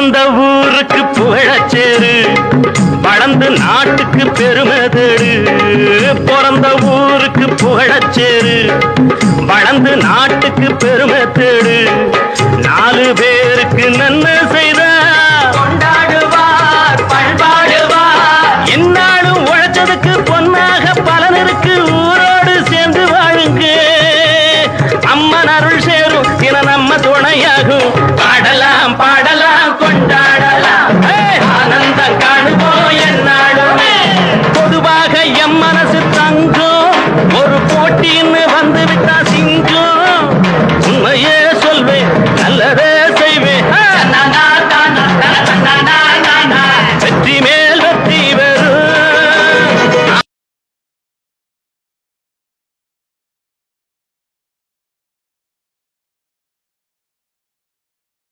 பிறந்த ஊருக்கு புகழச்சேரு வளர்ந்து நாட்டுக்கு பெருமை தேடு. பிறந்த ஊருக்கு புகழச்சேரு வளர்ந்து நாட்டுக்கு பெருமை தேடு. நாலு பேர் போட்டின்னு வந்து விட்டா சிங்க